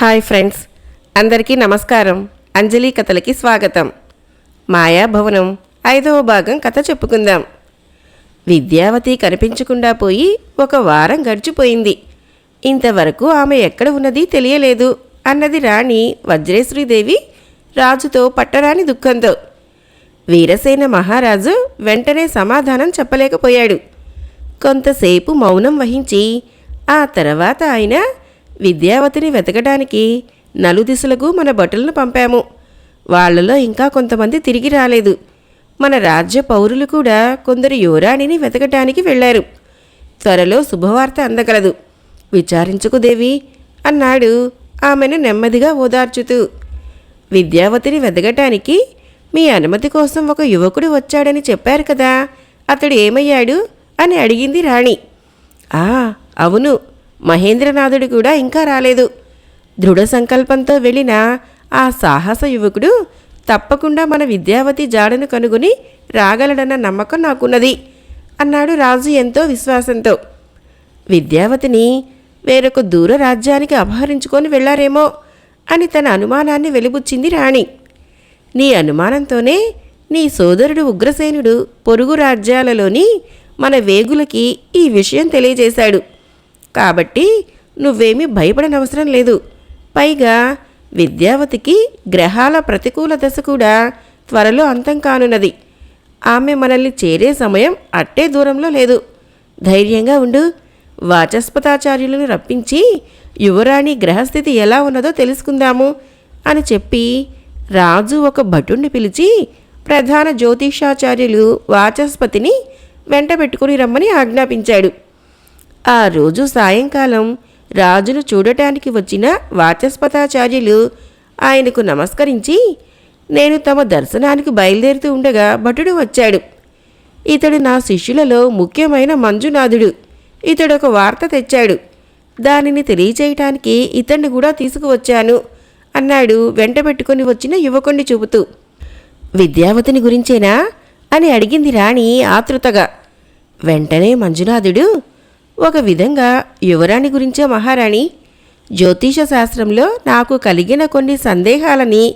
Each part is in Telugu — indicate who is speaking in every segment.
Speaker 1: హాయ్ ఫ్రెండ్స్ అందరికీ నమస్కారం. అంజలి కథలకి స్వాగతం. మాయాభవనం ఐదవ భాగం కథ చెప్పుకుందాం. విద్యావతి కనిపించకుండా పోయి ఒక వారం గడిచిపోయింది. ఇంతవరకు ఆమె ఎక్కడ ఉన్నది తెలియలేదు అన్నది రాణి వజ్రేశ్వరీదేవి రాజుతో పట్టరాని దుఃఖంతో. వీరసేన మహారాజు వెంటనే సమాధానం చెప్పలేకపోయాడు. కొంతసేపు మౌనం వహించి ఆ తర్వాత ఆయన విద్యావతిని వెతకడానికి నలుదిశలకు మన భటులను పంపాము. వాళ్ళలో ఇంకా కొంతమంది తిరిగి రాలేదు. మన రాజ్య పౌరులు కూడా కొందరు యువరాణిని వెతకటానికి వెళ్ళారు. త్వరలో శుభవార్త అందగలదు. విచారించుకు దేవి అన్నాడు ఆమెను నెమ్మదిగా ఓదార్చుతూ. విద్యావతిని వెతకటానికి మీ అనుమతి కోసం ఒక యువకుడు వచ్చాడని చెప్పారు కదా అతడు ఏమయ్యాడు అని అడిగింది రాణి. ఆ అవును. మహేంద్రనాథుడు కూడా ఇంకా రాలేదు. దృఢ సంకల్పంతో వెళ్ళిన ఆ సాహస యువకుడు తప్పకుండా మన విద్యావతి జాడను కనుగొని రాగలడన్న నమ్మకం నాకున్నది అన్నాడు రాజు ఎంతో విశ్వాసంతో. విద్యావతిని వేరొక దూర రాజ్యానికి అపహరించుకొని వెళ్ళారేమో అని తన అనుమానాన్ని వెలిబుచ్చింది రాణి. నీ అనుమానంతోనే నీ సోదరుడు ఉగ్రసేనుడు పొరుగు రాజ్యాలలోని మన వేగులకి ఈ విషయం తెలియజేశాడు. కాబట్టి నువ్వేమీ భయపడనవసరం లేదు. పైగా విద్యావతికి గ్రహాల ప్రతికూల దశ కూడా త్వరలో అంతం కానున్నది. ఆమె మనల్ని చేరే సమయం అట్టే దూరంలో లేదు. ధైర్యంగా ఉండు. వాచస్పతాచార్యులను రప్పించి యువరాణి గ్రహస్థితి ఎలా ఉన్నదో తెలుసుకుందాము అని చెప్పి రాజు ఒక భటుణ్ణి పిలిచి ప్రధాన జ్యోతిషాచార్యులు వాచస్పతిని వెంట పెట్టుకుని రమ్మని ఆజ్ఞాపించాడు. ఆ రోజు సాయంకాలం రాజును చూడటానికి వచ్చిన వాచస్పతాచార్యులు ఆయనకు నమస్కరించి నేను తమ దర్శనానికి బయలుదేరుతూ ఉండగా భటుడు వచ్చాడు. ఇతడు నా శిష్యులలో ముఖ్యమైన మంజునాథుడు. ఇతడు ఒక వార్త తెచ్చాడు. దానిని తెలియచేయటానికి ఇతన్ని కూడా తీసుకువచ్చాను అన్నాడు వెంట పెట్టుకుని వచ్చిన యువకుణ్ణి చూపుతూ. విద్యావతిని గురించేనా? అని అడిగింది రాణి ఆతృతగా. వెంటనే మంజునాథుడు ఒక విధంగా యువరాణి గురించే మహారాణి. జ్యోతిష శాస్త్రంలో నాకు కలిగిన కొన్ని సందేహాలని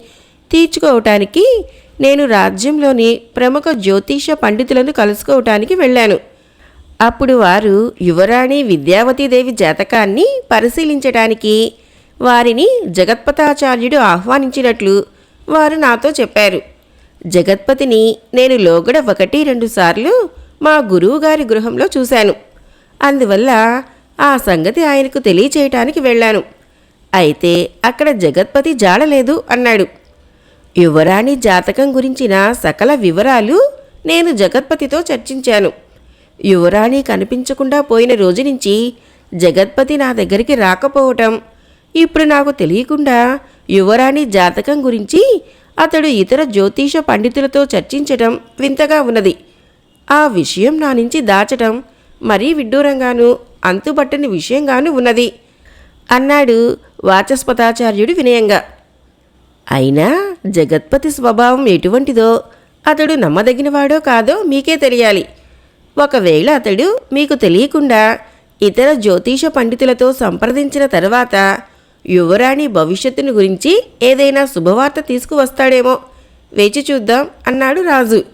Speaker 1: తీర్చుకోవటానికి నేను రాజ్యంలోని ప్రముఖ జ్యోతిష పండితులను కలుసుకోవటానికి వెళ్ళాను. అప్పుడు వారు యువరాణి విద్యావతీదేవి జాతకాన్ని పరిశీలించటానికి వారిని జగత్పతాచార్యుడు ఆహ్వానించినట్లు వారు నాతో చెప్పారు. జగత్పతిని నేను లోగడ ఒకటి రెండు సార్లు మా గురువుగారి గృహంలో చూశాను. అందువల్ల ఆ సంగతి ఆయనకు తెలియచేయటానికి వెళ్ళాను. అయితే అక్కడ జగత్పతి జాడలేదు అన్నాడు. యువరాణి జాతకం గురించిన సకల వివరాలు నేను జగత్పతితో చర్చించాను. యువరాణి కనిపించకుండా పోయిన రోజు నుంచి జగత్పతి నా దగ్గరికి రాకపోవటం ఇప్పుడు నాకు తెలియకుండా యువరాణి జాతకం గురించి అతడు ఇతర జ్యోతిష పండితులతో చర్చించటం వింతగా ఉన్నది. ఆ విషయం నా నుంచి దాచటం మరీ విడ్డూరంగాను అంతుబట్టని విషయంగాను ఉన్నది. అన్నాడు వాచస్పతాచార్యుడు వినయంగా. అయినా జగత్పతి స్వభావం ఎటువంటిదో అతడు నమ్మదగినవాడో కాదో మీకే తెలియాలి. ఒకవేళ అతడు మీకు తెలియకుండా ఇతర జ్యోతిష పండితులతో సంప్రదించిన తర్వాత యువరాణి భవిష్యత్తును గురించి ఏదైనా శుభవార్త తీసుకువస్తాడేమో. వేచి చూద్దాం అన్నాడు రాజు.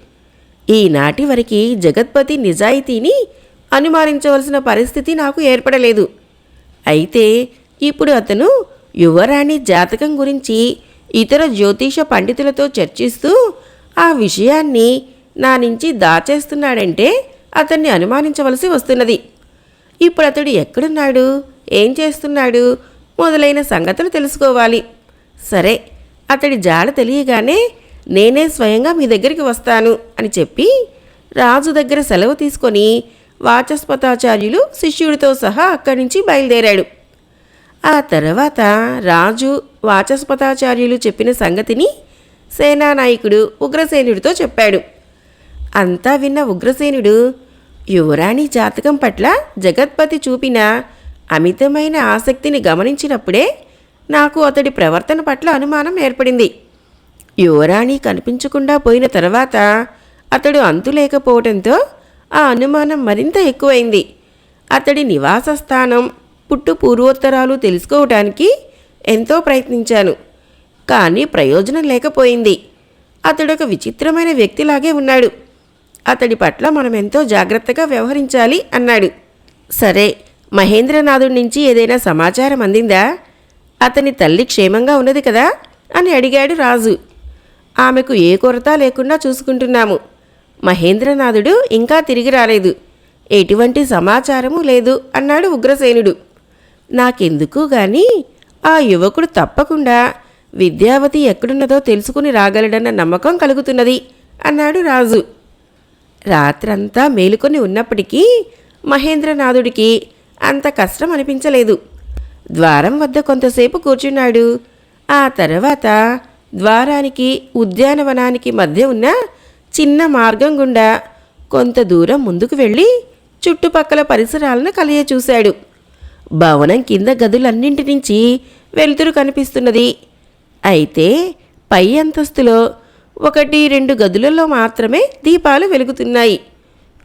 Speaker 1: ఈనాటి వరకు జగత్పతి నిజాయితీని అనుమానించవలసిన పరిస్థితి నాకు ఏర్పడలేదు. అయితే ఇప్పుడు అతను యువరాణి జాతకం గురించి ఇతర జ్యోతిష పండితులతో చర్చిస్తూ ఆ విషయాన్ని నా నుంచి దాచేస్తున్నాడంటే అతన్ని అనుమానించవలసి వస్తున్నది. ఇప్పుడు అతడు ఎక్కడున్నాడు? ఏం చేస్తున్నాడు? మొదలైన సంగతులు తెలుసుకోవాలి. సరే అతడి జాడ తెలియగానే నేనే స్వయంగా మీ దగ్గరికి వస్తాను అని చెప్పి రాజు దగ్గర సెలవు తీసుకొని వాచస్పతాచార్యులు శిష్యుడితో సహా అక్కడి నుంచి బయలుదేరాడు. ఆ తర్వాత రాజు వాచస్పతాచార్యులు చెప్పిన సంగతిని సేనానాయకుడు ఉగ్రసేనుడితో చెప్పాడు. అంతా విన్న ఉగ్రసేనుడు యువరాణి జాతకం పట్ల జగత్పతి చూపిన అమితమైన ఆసక్తిని గమనించినప్పుడే నాకు అతడి ప్రవర్తన పట్ల అనుమానం ఏర్పడింది. యువరాణి కనిపించకుండా పోయిన తర్వాత అతడు అంతు లేకపోవడంతో ఆ అనుమానం మరింత ఎక్కువైంది. అతడి నివాస స్థానం పుట్టు పూర్వోత్తరాలు తెలుసుకోవటానికి ఎంతో ప్రయత్నించాను. కానీ ప్రయోజనం లేకపోయింది. అతడు ఒక విచిత్రమైన వ్యక్తిలాగే ఉన్నాడు. అతడి పట్ల మనం ఎంతో జాగ్రత్తగా వ్యవహరించాలి అన్నాడు. సరే మహేంద్రనాథుడి నుంచి ఏదైనా సమాచారం అందిందా? అతని తల్లి క్షేమంగా ఉన్నది కదా? అని అడిగాడు రాజు. ఆమెకు ఏ కొరత లేకుండా చూసుకుంటున్నాము. మహేంద్రనాథుడు ఇంకా తిరిగి రాలేదు. ఎటువంటి సమాచారము లేదు అన్నాడు ఉగ్రసేనుడు. నాకెందుకు గాని? ఆ యువకుడు తప్పకుండా విద్యావతి ఎక్కడున్నదో తెలుసుకుని రాగలడన్న నమ్మకం కలుగుతున్నది అన్నాడు రాజు. రాత్రంతా మేలుకొని ఉన్నప్పటికీ మహేంద్రనాథుడికి అంత కష్టం అనిపించలేదు. ద్వారం వద్ద కొంతసేపు కూర్చున్నాడు. ఆ తర్వాత ద్వారానికి ఉద్యానవనానికి మధ్య ఉన్న చిన్న మార్గం గుండా కొంత దూరం ముందుకు వెళ్ళి చుట్టుపక్కల పరిసరాలను కలియ చూశాడు. భవనం కింద గదులన్నింటి నుంచి వెలుతురు కనిపిస్తున్నది. అయితే పై అంతస్తులో ఒకటి రెండు గదులలో మాత్రమే దీపాలు వెలుగుతున్నాయి.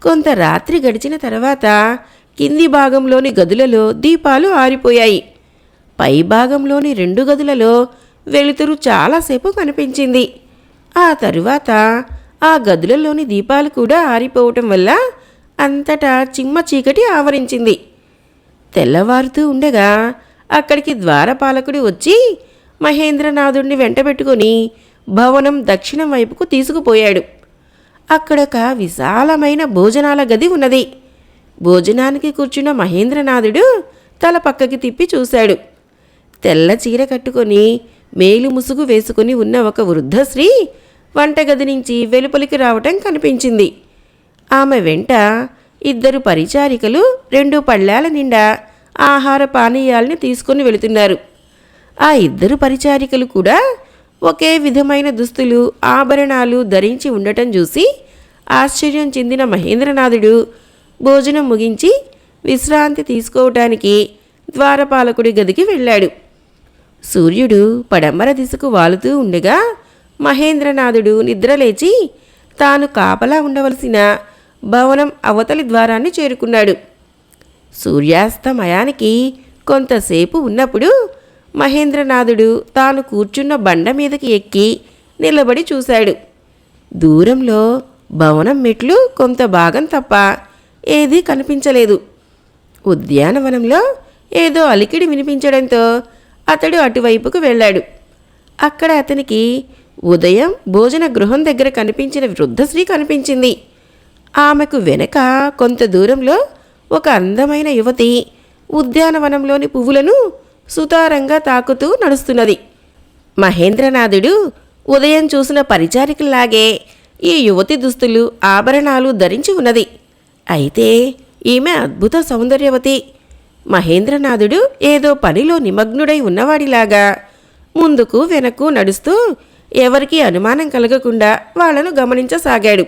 Speaker 1: కొంత రాత్రి గడిచిన తర్వాత కింది భాగంలోని గదులలో దీపాలు ఆరిపోయాయి. పై భాగంలోని రెండు గదులలో వెలుతురు చాలాసేపు కనిపించింది. ఆ తరువాత ఆ గదులలోని దీపాలు కూడా ఆరిపోవటం వల్ల అంతటా చిమ్మ చీకటి ఆవరించింది. తెల్లవారుతూ ఉండగా అక్కడికి ద్వారపాలకుడు వచ్చి మహేంద్రనాథుణ్ణి వెంటబెట్టుకొని భవనం దక్షిణం వైపుకు తీసుకుపోయాడు. అక్కడొక విశాలమైన భోజనాల గది ఉన్నది. భోజనానికి కూర్చున్న మహేంద్రనాథుడు తల పక్కకి తిప్పి చూశాడు. తెల్ల చీర కట్టుకొని మేలు ముసుగు వేసుకుని ఉన్న ఒక వృద్ధశ్రీ వంటగది నుంచి వెలుపలికి రావటం కనిపించింది. ఆమె వెంట ఇద్దరు పరిచారికలు రెండు పళ్ళాల నిండా ఆహార పానీయాల్ని తీసుకొని వెళుతున్నారు. ఆ ఇద్దరు పరిచారికలు కూడా ఒకే విధమైన దుస్తులు ఆభరణాలు ధరించి ఉండటం చూసి ఆశ్చర్యం చెందిన మహేంద్రనాథుడు భోజనం ముగించి విశ్రాంతి తీసుకోవటానికి ద్వారపాలకుడి గదికి వెళ్ళాడు. సూర్యుడు పడమర దిశకు వాలుతూ ఉండగా మహేంద్రనాథుడు నిద్రలేచి తాను కాపలా ఉండవలసిన భవనం అవతలి ద్వారాన్ని చేరుకున్నాడు. సూర్యాస్తమయానికి కొంతసేపు ఉన్నప్పుడు మహేంద్రనాథుడు తాను కూర్చున్న బండ మీదకి ఎక్కి నిలబడి చూశాడు. దూరంలో భవనం మెట్లు కొంత భాగం తప్ప ఏదీ కనిపించలేదు. ఉద్యానవనంలో ఏదో అలికిడి వినిపించడంతో అతడు అటువైపుకు వెళ్ళాడు. అక్కడ అతనికి ఉదయం భోజన గృహం దగ్గర కనిపించిన వృద్ధశ్రీ కనిపించింది. ఆమెకు వెనక కొంత దూరంలో ఒక అందమైన యువతి ఉద్యానవనంలోని పువ్వులను సుతారంగా తాకుతూ నడుస్తున్నది. మహేంద్రనాథుడు ఉదయం చూసిన పరిచారికలాగే ఈ యువతి దుస్తులు ఆభరణాలు ధరించి ఉన్నది. అయితే ఈమె అద్భుత సౌందర్యవతి. మహేంద్రనాథుడు ఏదో పనిలో నిమగ్నుడై ఉన్నవాడిలాగా ముందుకు వెనక్కు నడుస్తూ ఎవరికీ అనుమానం కలగకుండా వాళ్ళను గమనించసాగాడు.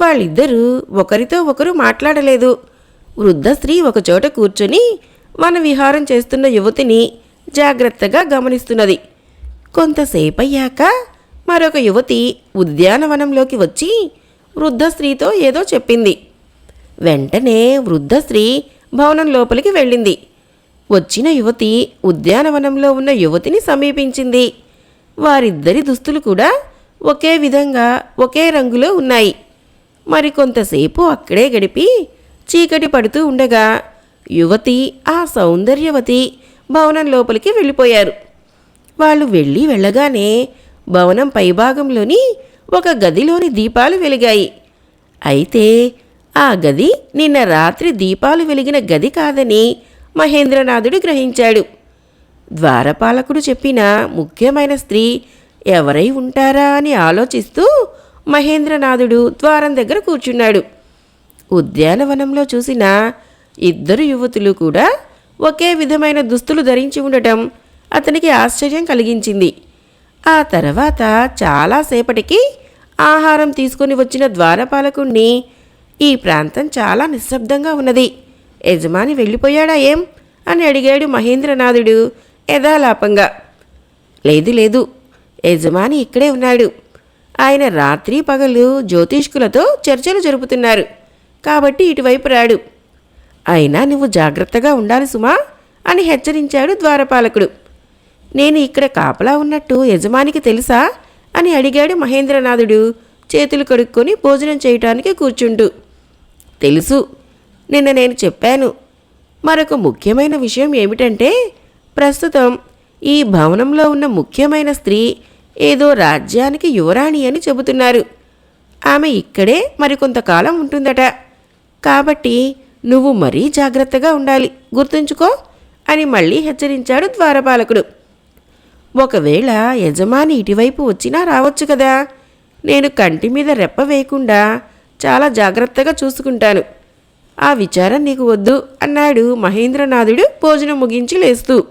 Speaker 1: వాళ్ళిద్దరూ ఒకరితో ఒకరు మాట్లాడలేదు. వృద్ధ స్త్రీ ఒకచోట కూర్చొని వన విహారం చేస్తున్న యువతిని జాగ్రత్తగా గమనిస్తున్నది. కొంతసేపయ్యాక మరొక యువతి ఉద్యానవనంలోకి వచ్చి వృద్ధ స్త్రీతో ఏదో చెప్పింది. వెంటనే వృద్ధ స్త్రీ భవనం లోపలికి వెళ్ళింది. వచ్చిన యువతి ఉద్యానవనంలో ఉన్న యువతిని సమీపించింది. వారిద్దరి దుస్తులు కూడా ఒకే విధంగా ఒకే రంగులో ఉన్నాయి. మరికొంతసేపు అక్కడే గడిపి చీకటి పడుతూ ఉండగా యువతి ఆ సౌందర్యవతి భవనం లోపలికి వెళ్ళిపోయారు. వాళ్ళు వెళ్ళి వెళ్ళగానే భవనం పైభాగంలోని ఒక గదిలోని దీపాలు వెలిగాయి. అయితే ఆ గది నిన్న రాత్రి దీపాలు వెలిగిన గది కాదని మహేంద్రనాథుడు గ్రహించాడు. ద్వారపాలకుడు చెప్పిన ముఖ్యమైన స్త్రీ ఎవరై ఉంటారా అని ఆలోచిస్తూ మహేంద్రనాథుడు ద్వారం దగ్గర కూర్చున్నాడు. ఉద్యానవనంలో చూసిన ఇద్దరు యువతులు కూడా ఒకే విధమైన దుస్తులు ధరించి ఉండటం అతనికి ఆశ్చర్యం కలిగించింది. ఆ తర్వాత చాలాసేపటికి ఆహారం తీసుకొని వచ్చిన ద్వారపాలకుణ్ణి ఈ ప్రాంతం చాలా నిశ్శబ్దంగా ఉన్నది. యజమాని వెళ్ళిపోయాడా ఏం? అని అడిగాడు మహేంద్రనాథుడు యథాలాపంగా. లేదు లేదు యజమాని ఇక్కడే ఉన్నాడు. ఆయన రాత్రి పగలు జ్యోతిష్కులతో చర్చలు జరుపుతున్నారు. కాబట్టి ఇటువైపు రాడు. అయినా నువ్వు జాగ్రత్తగా ఉండాలి సుమా అని హెచ్చరించాడు ద్వారపాలకుడు. నేను ఇక్కడ కాపలా ఉన్నట్టు యజమానికి తెలుసా అని అడిగాడు మహేంద్రనాథుడు చేతులు కడుక్కొని భోజనం చేయటానికి కూర్చుంటూ. తెలుసు నిన్న నేను చెప్పాను. మరొక ముఖ్యమైన విషయం ఏమిటంటే ప్రస్తుతం ఈ భవనంలో ఉన్న ముఖ్యమైన స్త్రీ ఏదో రాజ్యానికి యువరాణి అని చెబుతున్నారు. ఆమె ఇక్కడే మరికొంతకాలం ఉంటుందట. కాబట్టి నువ్వు మరీ జాగ్రత్తగా ఉండాలి గుర్తుంచుకో అని మళ్ళీ హెచ్చరించాడు ద్వారపాలకుడు. ఒకవేళ యజమాని ఇటువైపు వచ్చినా రావచ్చు కదా. నేను కంటి మీద రెప్ప వేయకుండా చాలా జాగ్రత్తగా చూసుకుంటాను. ఆ విచారం నీకు వద్దు అన్నాడు మహేంద్రనాథుడు భోజనం ముగించి లేస్తూ.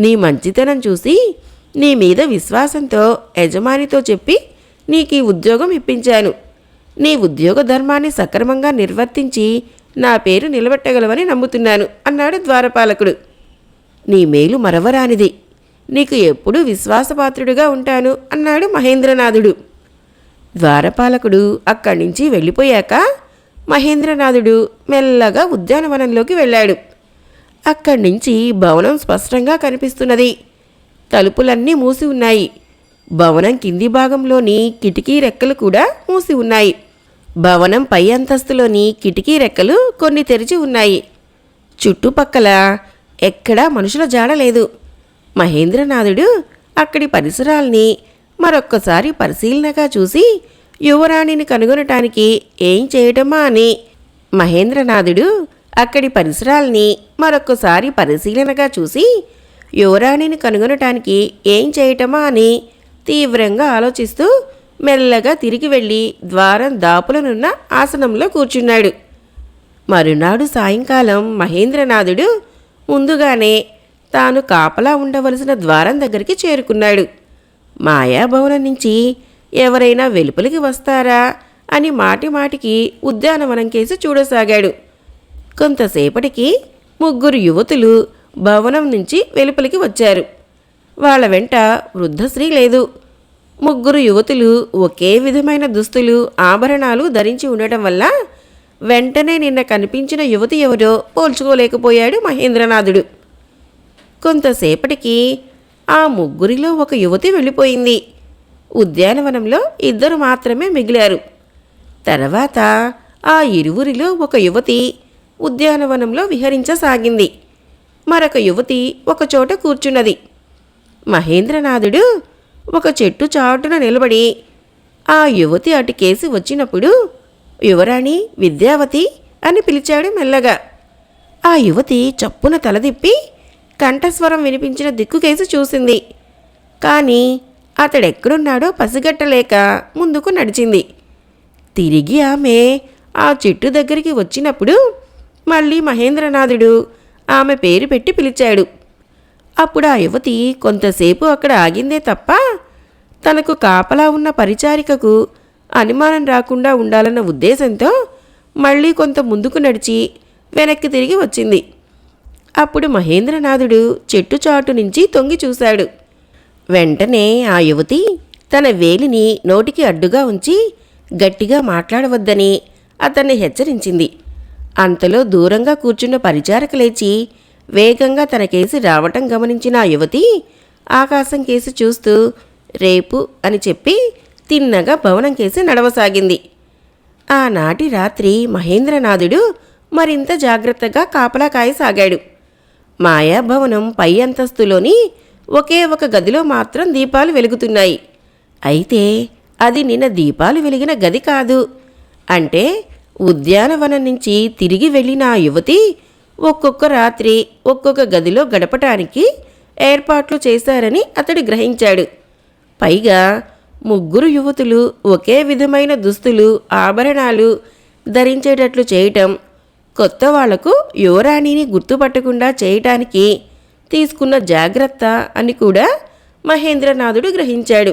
Speaker 1: నీ మంచితనం చూసి నీ మీద విశ్వాసంతో యజమానితో చెప్పి నీకు ఈ ఉద్యోగం ఇప్పించాను. నీ ఉద్యోగ ధర్మాన్ని సక్రమంగా నిర్వర్తించి నా పేరు నిలబెట్టగలవని నమ్ముతున్నాను అన్నాడు ద్వారపాలకుడు. నీ మేలు మరవరానిది. నీకు ఎప్పుడూ విశ్వాసపాత్రుడుగా ఉంటాను అన్నాడు మహేంద్రనాథుడు. ద్వారపాలకుడు అక్కడి నుంచి వెళ్ళిపోయాక మహేంద్రనాథుడు మెల్లగా ఉద్యానవనంలోకి వెళ్ళాడు. అక్కడి నుంచి భవనం స్పష్టంగా కనిపిస్తున్నది. తలుపులన్నీ మూసి ఉన్నాయి. భవనం కింది భాగంలోని కిటికీ రెక్కలు కూడా మూసి ఉన్నాయి. భవనం పై అంతస్తులోని కిటికీ రెక్కలు కొన్ని తెరిచి ఉన్నాయి. చుట్టుపక్కల ఎక్కడా మనుషుల జాడలేదు మహేంద్రనాథుడు అక్కడి పరిసరాల్ని మరొక్కసారి పరిశీలనగా చూసి యువరాణిని కనుగొనటానికి ఏం చేయటమా అని మహేంద్రనాథుడు అక్కడి పరిసరాల్ని మరొకసారి పరిశీలనగా చూసి యువరాణిని కనుగొనటానికి ఏం చేయటమా అని తీవ్రంగా ఆలోచిస్తూ మెల్లగా తిరిగి వెళ్ళి ద్వారం దాపులనున్న ఆసనంలో కూర్చున్నాడు. మరునాడు సాయంకాలం మహేంద్రనాథుడు ముందుగానే తాను కాపలా ఉండవలసిన ద్వారం దగ్గరికి చేరుకున్నాడు. మాయాభవనం నుంచి ఎవరైనా వెలుపలికి వస్తారా అని మాటి మాటికి ఉద్యానవనం కేసి చూడసాగాడు. కొంతసేపటికి ముగ్గురు యువతులు భవనం నుంచి వెలుపలికి వచ్చారు. వాళ్ళ వెంట వృద్ధశ్రీ లేదు. ముగ్గురు యువతులు ఒకే విధమైన దుస్తులు ఆభరణాలు ధరించి ఉండటం వల్ల వెంటనే నిన్న కనిపించిన యువతి ఎవరో పోల్చుకోలేకపోయాడు మహేంద్రనాథుడు. కొంతసేపటికి ఆ ముగ్గురిలో ఒక యువతి వెళ్ళిపోయింది. ఉద్యానవనంలో ఇద్దరు మాత్రమే మిగిలారు. తర్వాత ఆ ఇరువురిలో ఒక యువతి ఉద్యానవనంలో విహరించసాగింది. మరొక యువతి ఒకచోట కూర్చున్నది. మహేంద్రనాథుడు ఒక చెట్టు చాటున నిలబడి ఆ యువతి అటుకేసి వచ్చినప్పుడు యువరాణి విద్యావతి అని పిలిచాడు మెల్లగా. ఆ యువతి చప్పున తలదిప్పి కంఠస్వరం వినిపించిన దిక్కుకేసి చూసింది. కానీ అతడెక్కడున్నాడో పసిగట్టలేక ముందుకు నడిచింది. తిరిగి ఆమె ఆ చెట్టు దగ్గరికి వచ్చినప్పుడు మళ్ళీ మహేంద్రనాథుడు ఆమె పేరు పెట్టి పిలిచాడు. అప్పుడు ఆ యువతి కొంతసేపు అక్కడ ఆగిందే తప్ప తనకు కాపలా ఉన్న పరిచారికకు అనుమానం రాకుండా ఉండాలన్న ఉద్దేశంతో మళ్ళీ కొంత ముందుకు నడిచి వెనక్కి తిరిగి వచ్చింది. అప్పుడు మహేంద్రనాథుడు చెట్టు చాటు నుంచి తొంగి చూశాడు. వెంటనే ఆ యువతి తన వేలిని నోటికి అడ్డుగా ఉంచి గట్టిగా మాట్లాడవద్దని అతన్ని హెచ్చరించింది. అంతలో దూరంగా కూర్చున్న పరిచారక లేచి వేగంగా తన కేసి రావటం గమనించిన ఆ యువతి ఆకాశం కేసి చూస్తూ రేపు అని చెప్పి తిన్నగా భవనం కేసి నడవసాగింది. ఆనాటి రాత్రి మహేంద్రనాథుడు మరింత జాగ్రత్తగా కాపలా కాయసాగాడు మాయాభవనం పై అంతస్తులోని ఒకే ఒక గదిలో మాత్రం దీపాలు వెలుగుతున్నాయి. అయితే అది నిన్న దీపాలు వెలిగిన గది కాదు. అంటే ఉద్యానవనం నుంచి తిరిగి వెళ్ళిన ఆ యువతి ఒక్కొక్క రాత్రి ఒక్కొక్క గదిలో గడపటానికి ఏర్పాట్లు చేశారని అతడు గ్రహించాడు. పైగా ముగ్గురు యువతులు ఒకే విధమైన దుస్తులు ఆభరణాలు ధరించేటట్లు చేయటం కొత్త వాళ్ళకు యువరాణిని గుర్తుపట్టకుండా చేయటానికి తీసుకున్న జాగ్రత్త అని కూడా మహేంద్రనాథుడు గ్రహించాడు.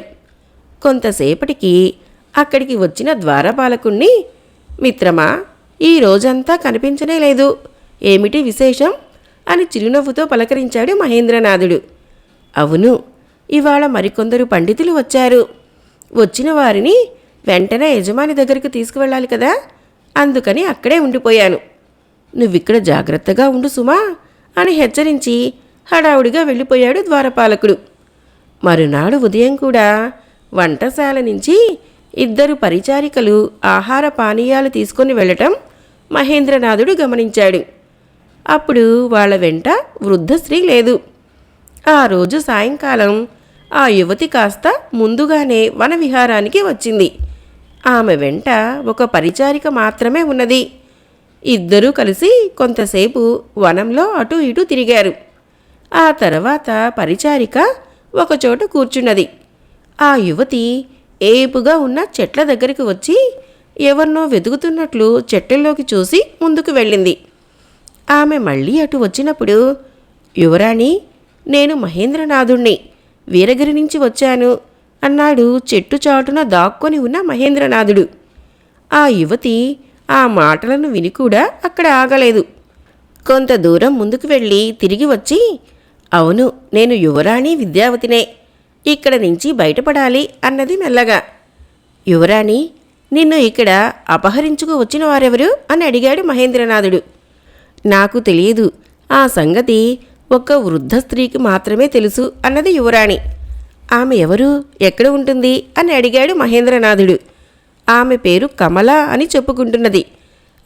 Speaker 1: కొంతసేపటికి అక్కడికి వచ్చిన ద్వారపాలకుణ్ణి మిత్రమా ఈ రోజంతా కనిపించనే లేదు. ఏమిటి విశేషం? అని చిరునవ్వుతో పలకరించాడు మహేంద్రనాథుడు. అవును ఇవాళ మరికొందరు పండితులు వచ్చారు. వచ్చిన వారిని వెంటనే యజమాని దగ్గరికి తీసుకువెళ్ళాలి కదా? అందుకని అక్కడే ఉండిపోయాను. నువ్విక్కడ జాగ్రత్తగా ఉండు సుమా అని హెచ్చరించి హడావుడిగా వెళ్ళిపోయాడు ద్వారపాలకుడు. మరునాడు ఉదయం కూడా వంటశాల నుంచి ఇద్దరు పరిచారికలు ఆహార పానీయాలు తీసుకొని వెళ్ళటం మహేంద్రనాథుడు గమనించాడు. అప్పుడు వాళ్ళ వెంట వృద్ధ స్త్రీ లేదు. ఆ రోజు సాయంకాలం ఆ యువతి కాస్త ముందుగానే వన విహారానికి వచ్చింది. ఆమె వెంట ఒక పరిచారిక మాత్రమే ఉన్నది. ఇద్దరూ కలిసి కొంతసేపు వనంలో అటు ఇటు తిరిగారు. ఆ తర్వాత పరిచారిక ఒకచోట కూర్చున్నది. ఆ యువతి ఏపుగా ఉన్న చెట్ల దగ్గరికి వచ్చి ఎవరినో వెతుకుతున్నట్లు చెట్టెల్లోకి చూసి ముందుకు వెళ్ళింది. ఆమె మళ్ళీ అటు వచ్చినప్పుడు యువరాణి నేను మహేంద్రనాథుణ్ణి వీరగిరి నుంచి వచ్చాను అన్నాడు చెట్టు చాటున దాక్కొని ఉన్న మహేంద్రనాథుడు. ఆ యువతి ఆ మాటలను విని కూడా అక్కడ ఆగలేదు. కొంత దూరం ముందుకు వెళ్ళి తిరిగి వచ్చి అవును నేను యువరాణి విద్యావతినే. ఇక్కడ నుంచి బయటపడాలి అన్నది మెల్లగా. యువరాణి నిన్ను ఇక్కడ అపహరించుకు వచ్చిన వారెవరు? అని అడిగాడు మహేంద్రనాథుడు. నాకు తెలియదు. ఆ సంగతి ఒక్క వృద్ధ స్త్రీకి మాత్రమే తెలుసు అన్నది యువరాణి. ఆమె ఎవరు? ఎక్కడ ఉంటుంది? అని అడిగాడు మహేంద్రనాథుడు. ఆమె పేరు కమల అని చెప్పుకుంటున్నది.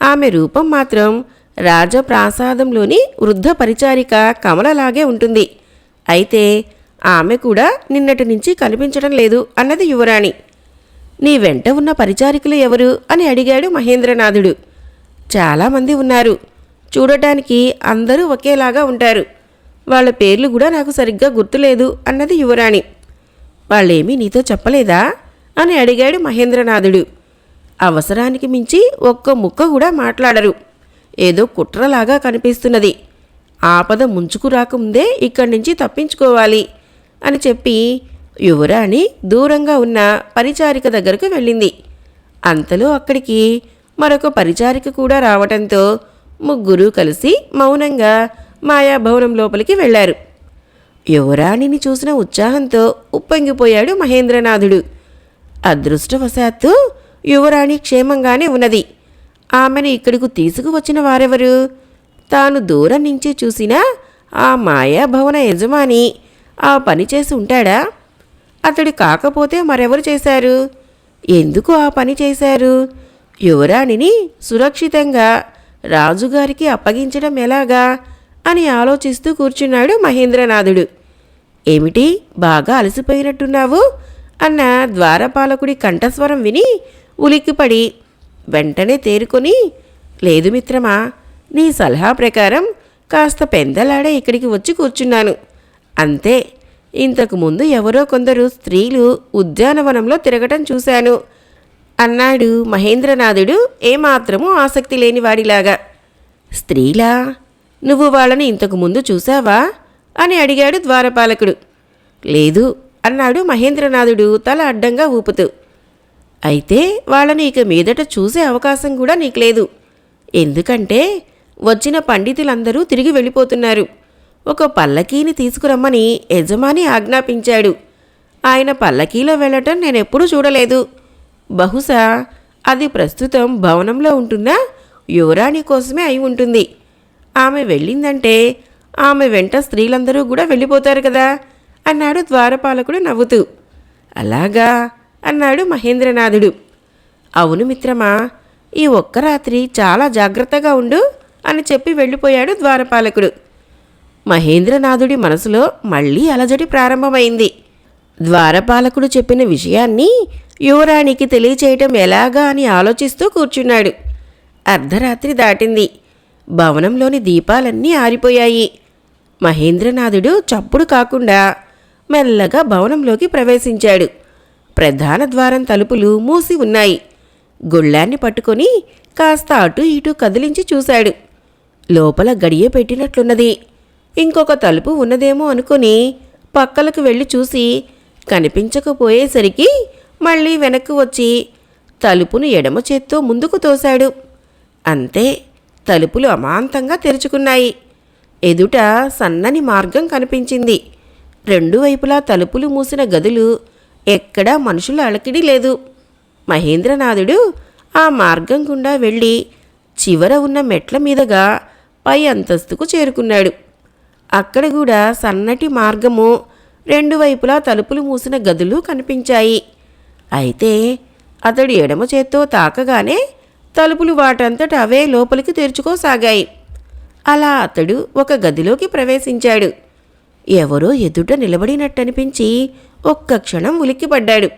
Speaker 1: ఆమె రూపం మాత్రం రాజప్రాసాదంలోని వృద్ధ పరిచారిక కమలలాగే ఉంటుంది. అయితే ఆమె కూడా నిన్నటి నుంచి కనిపించడం లేదు అన్నది యువరాణి. నీ వెంట ఉన్న పరిచారికులు ఎవరు? అని అడిగాడు మహేంద్రనాథుడు. చాలామంది ఉన్నారు. చూడటానికి అందరూ ఒకేలాగా ఉంటారు. వాళ్ళ పేర్లు కూడా నాకు సరిగ్గా గుర్తులేదు అన్నది యువరాణి. వాళ్ళేమీ నీతో చెప్పలేదా? అని అడిగాడు మహేంద్రనాథుడు. అవసరానికి మించి ఒక్క ముక్క కూడా మాట్లాడరు. ఏదో కుట్రలాగా కనిపిస్తున్నది. ఆపద ముంచుకు రాకముందే ఇక్కడి నుంచి తప్పించుకోవాలి. అని చెప్పి యువరాణి దూరంగా ఉన్న పరిచారిక దగ్గరకు వెళ్ళింది. అంతలో అక్కడికి మరొక పరిచారిక కూడా రావటంతో ముగ్గురు కలిసి మౌనంగా మాయాభవనం లోపలికి వెళ్ళారు. యువరాణిని చూసిన ఉత్సాహంతో ఉప్పొంగిపోయాడు మహేంద్రనాథుడు. అదృష్టవశాత్తు యువరాణి క్షేమంగానే ఉన్నది. ఆమెను ఇక్కడికి తీసుకువచ్చిన వారెవరు? తాను దూరం నుంచి చూసిన ఆ మాయాభవన యజమాని ఆ పని చేసి ఉంటాడా? అతడు కాకపోతే మరెవరు చేశారు? ఎందుకు ఆ పని చేశారు? యువరాణిని సురక్షితంగా రాజుగారికి అప్పగించడం ఎలాగా? అని ఆలోచిస్తూ కూర్చున్నాడు మహేంద్రనాథుడు. ఏమిటి బాగా అలసిపోయినట్టున్నావు? అన్న ద్వారపాలకుడి కంఠస్వరం విని ఉలిక్కిపడి వెంటనే తేరుకొని లేదు మిత్రమా నీ సలహా ప్రకారం కాస్త పెందలాడే ఇక్కడికి వచ్చి కూర్చున్నాను. అంతే. ఇంతకు ముందు ఎవరో కొందరు స్త్రీలు ఉద్యానవనంలో తిరగటం చూశాను. అన్నాడు మహేంద్రనాథుడు ఏమాత్రము ఆసక్తి లేనివాడిలాగా స్త్రీలా నువ్వు వాళ్ళని ఇంతకు ముందు అని అడిగాడు ద్వారపాలకుడు. లేదు అన్నాడు మహేంద్రనాథుడు తల అడ్డంగా ఊపుతూ. అయితే వాళ్ళని ఇక మీదట చూసే అవకాశం కూడా నీకు లేదు. ఎందుకంటే వచ్చిన పండితులందరూ తిరిగి వెళ్ళిపోతున్నారు. ఒక పల్లకీని తీసుకురమ్మని యజమాని ఆజ్ఞాపించాడు. ఆయన పల్లకీలో వెళ్ళటం నేనెప్పుడూ చూడలేదు. బహుశా అది ప్రస్తుతం భవనంలో ఉంటున్న యువరాణి కోసమే అయి ఉంటుంది. ఆమె వెళ్ళిందంటే ఆమె వెంట స్త్రీలందరూ కూడా వెళ్ళిపోతారు కదా? అన్నాడు ద్వారపాలకుడు నవ్వుతూ. అలాగా అన్నాడు మహేంద్రనాథుడు. అవును మిత్రమా ఈ ఒక్క రాత్రి చాలా జాగ్రత్తగా ఉండు అని చెప్పి వెళ్ళిపోయాడు ద్వారపాలకుడు. మహేంద్రనాథుడి మనసులో మళ్ళీ అలజడి ప్రారంభమైంది. ద్వారపాలకుడు చెప్పిన విషయాన్ని యువరాణికి తెలియచేయటం ఎలాగా అని ఆలోచిస్తూ కూర్చున్నాడు. అర్ధరాత్రి దాటింది. భవనంలోని దీపాలన్నీ ఆరిపోయాయి. మహేంద్రనాథుడు చప్పుడు కాకుండా మెల్లగా భవనంలోకి ప్రవేశించాడు. ప్రధాన ద్వారం తలుపులు మూసి ఉన్నాయి. గుళ్ళాన్ని పట్టుకొని కాస్త అటు ఇటు కదిలించి చూశాడు. లోపల గడియ పెట్టినట్లున్నది. ఇంకొక తలుపు ఉన్నదేమో అనుకుని పక్కలకు వెళ్ళి చూసి కనిపించకపోయేసరికి మళ్ళీ వెనక్కు వచ్చి తలుపును ఎడమ చేత్తో ముందుకు తోశాడు. అంతే తలుపులు అమాంతంగా తెరుచుకున్నాయి. ఎదుట సన్నని మార్గం కనిపించింది. రెండు వైపులా తలుపులు మూసిన గదులు ఎక్కడా మనుషుల అలకిడి లేదు. మహేంద్రనాథుడు ఆ మార్గం గుండా వెళ్ళి చివర ఉన్న మెట్ల మీదుగా పై అంతస్తుకు చేరుకున్నాడు. అక్కడ కూడా సన్నటి మార్గము రెండు వైపులా తలుపులు మూసిన గదులు కనిపించాయి. అయితే అతడు ఎడమ చేత్తో తాకగానే తలుపులు వాటంతట అవే లోపలికి తెరుచుకోసాగాయి. అలా అతడు ఒక గదిలోకి ప్రవేశించాడు. ఎవరో ఎదుట నిలబడినట్టనిపించి ఒక్క క్షణం ఉలిక్కిపడ్డాడు.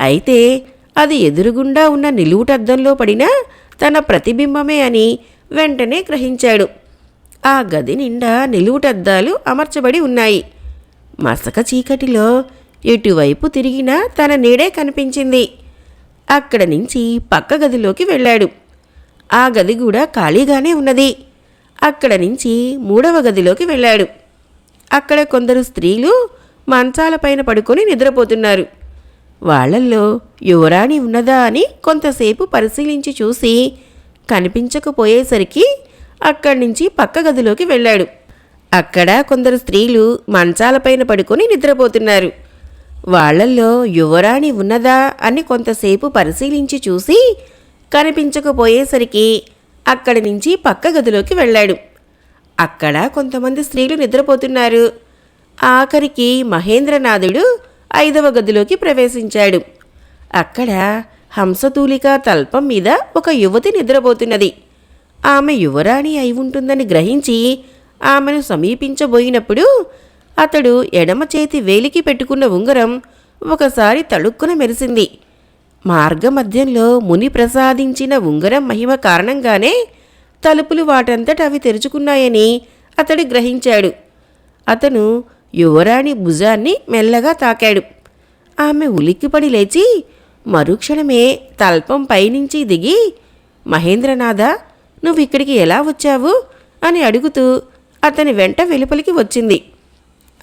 Speaker 1: అయితే అది ఎదురుగుండా ఉన్న నిలువుటద్దంలో పడిన తన ప్రతిబింబమే అని వెంటనే గ్రహించాడు. ఆ గది నిండా నిలువుటద్దాలు అమర్చబడి ఉన్నాయి. మసక చీకటిలో ఎటువైపు తిరిగినా తన నీడే కనిపించింది. అక్కడ నుంచి పక్క గదిలోకి వెళ్ళాడు. ఆ గది కూడా ఖాళీగానే ఉన్నది. అక్కడ నుంచి మూడవ గదిలోకి వెళ్ళాడు. అక్కడ కొందరు స్త్రీలు మంచాలపైన పడుకొని నిద్రపోతున్నారు. వాళ్ళల్లో యువరాణి ఉన్నదా అని కొంతసేపు పరిశీలించి చూసి కనిపించకపోయేసరికి అక్కడి నుంచి పక్క గదిలోకి వెళ్ళాడు. అక్కడ కొందరు స్త్రీలు మంచాలపైన పడుకొని నిద్రపోతున్నారు. వాళ్ళల్లో యువరాణి ఉన్నదా అని కొంతసేపు పరిశీలించి చూసి కనిపించకపోయేసరికి అక్కడి నుంచి పక్క గదిలోకి వెళ్ళాడు. అక్కడ కొంతమంది స్త్రీలు నిద్రపోతున్నారు. ఆఖరికి మహేంద్రనాథుడు ఐదవ గదిలోకి ప్రవేశించాడు. అక్కడ హంసతూలిక తల్పం మీద ఒక యువతి నిద్రపోతున్నది. ఆమె యువరాణి అయి ఉంటుందని గ్రహించి ఆమెను సమీపించబోయినప్పుడు అతడు ఎడమ చేతి వేలికి పెట్టుకున్న ఉంగరం ఒకసారి తళుక్కున మెరిసింది. మార్గమధ్యంలో ముని ప్రసాదించిన ఉంగరం మహిమ కారణంగానే తలుపులు వాటంతట అవి తెరుచుకున్నాయని అతడు గ్రహించాడు. అతను యువరాణి భుజాన్ని మెల్లగా తాకాడు. ఆమె ఉలిక్కిపడి లేచి మరుక్షణమే తల్పం పైనుంచి దిగి మహేంద్రనాథ నువ్వు ఇక్కడికి ఎలా వచ్చావు? అని అడుగుతూ అతని వెంట వెలుపలికి వచ్చింది.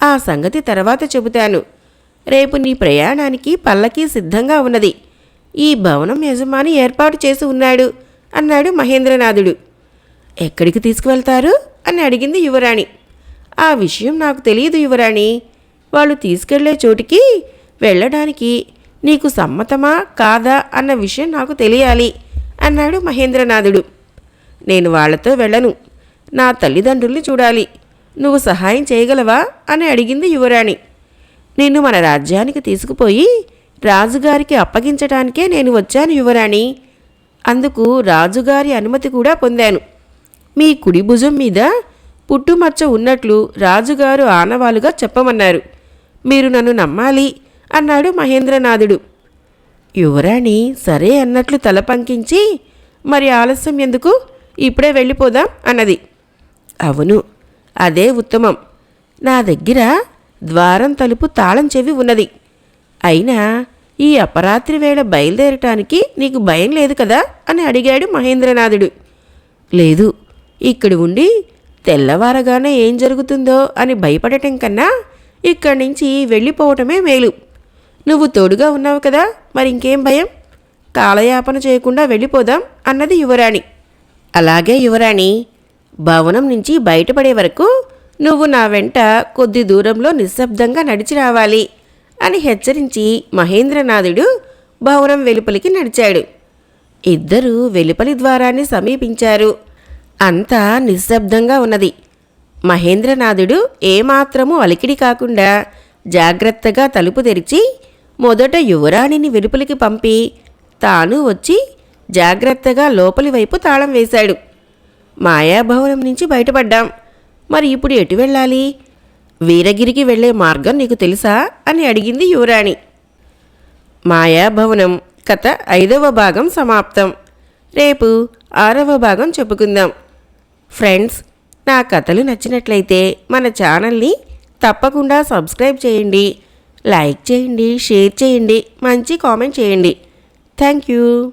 Speaker 1: ఆ సంగతి తర్వాత చెబుతాను. రేపు నీ ప్రయాణానికి పల్లకి సిద్ధంగా ఉన్నది. ఈ భవనం యజమాని ఏర్పాటు చేసి ఉన్నాడు అన్నాడు మహేంద్రనాథుడు. ఎక్కడికి తీసుకువెళ్తారు? అని అడిగింది యువరాణి. ఆ విషయం నాకు తెలియదు యువరాణి. వాళ్ళు తీసుకెళ్ళే చోటికి వెళ్ళడానికి నీకు సమ్మతమా కాదా అన్న విషయం నాకు తెలియాలి అన్నాడు మహేంద్రనాథుడు. నేను వాళ్ళతో వెళ్ళను. నా తల్లిదండ్రుల్ని చూడాలి. నువ్వు సహాయం చేయగలవా? అని అడిగింది యువరాణి. నిన్ను మన రాజ్యానికి తీసుకుపోయి రాజుగారికి అప్పగించటానికే నేను వచ్చాను యువరాణి. అందుకు రాజుగారి అనుమతి కూడా పొందాను. మీ కుడి భుజం మీద పుట్టుమచ్చ ఉన్నట్లు రాజుగారు ఆనవాలుగా చెప్పమన్నారు. మీరు నన్ను నమ్మాలి అన్నాడు మహేంద్రనాథుడు. యువరాణి సరే అన్నట్లు తల పంకించి మరి ఆలస్యం ఎందుకు? ఇప్పుడే వెళ్ళిపోదాం అన్నది. అవును అదే ఉత్తమం. నా దగ్గర ద్వారం తలుపు తాళం చెవి ఉన్నది. అయినా ఈ అపరాత్రి వేళ బయలుదేరటానికి నీకు భయం లేదు కదా? అని అడిగాడు మహేంద్రనాథుడు. లేదు ఇక్కడ ఉండి తెల్లవారగానే ఏం జరుగుతుందో అని భయపడటం కన్నా ఇక్కడి నుంచి వెళ్ళిపోవటమే మేలు. నువ్వు తోడుగా ఉన్నావు కదా మరి ఇంకేం భయం? కాలయాపన చేయకుండా వెళ్ళిపోదాం అన్నది యువరాణి. అలాగే యువరాణి భవనం నుంచి బయటపడే వరకు నువ్వు నా వెంట కొద్ది దూరంలో నిశ్శబ్దంగా నడిచి రావాలి అని హెచ్చరించి మహేంద్రనాథుడు భవనం వెలుపలికి నడిచాడు. ఇద్దరూ వెలుపలి ద్వారాన్ని సమీపించారు. అంతా నిశ్శబ్దంగా ఉన్నది. మహేంద్రనాథుడు ఏమాత్రము అలికిడి కాకుండా జాగ్రత్తగా తలుపు తెరిచి మొదట యువరాణిని వెలుపలికి పంపి తాను వచ్చి జాగ్రత్తగా లోపలి వైపు తాళం వేశాడు. మాయాభవనం నుంచి బయటపడ్డాం. మరి ఇప్పుడు ఎటు వెళ్ళాలి? వీరగిరికి వెళ్ళే మార్గం నీకు తెలుసా? అని అడిగింది యువరాణి. మాయాభవనం కథ ఐదవ భాగం సమాప్తం. రేపు ఆరవ భాగం చెప్పుకుందాం. ఫ్రెండ్స్ నా కథలు నచ్చినట్లయితే మన ఛానల్ని తప్పకుండా సబ్స్క్రైబ్ చేయండి. లైక్ చేయండి షేర్ చేయండి మంచి కామెంట్ చేయండి. Thank you.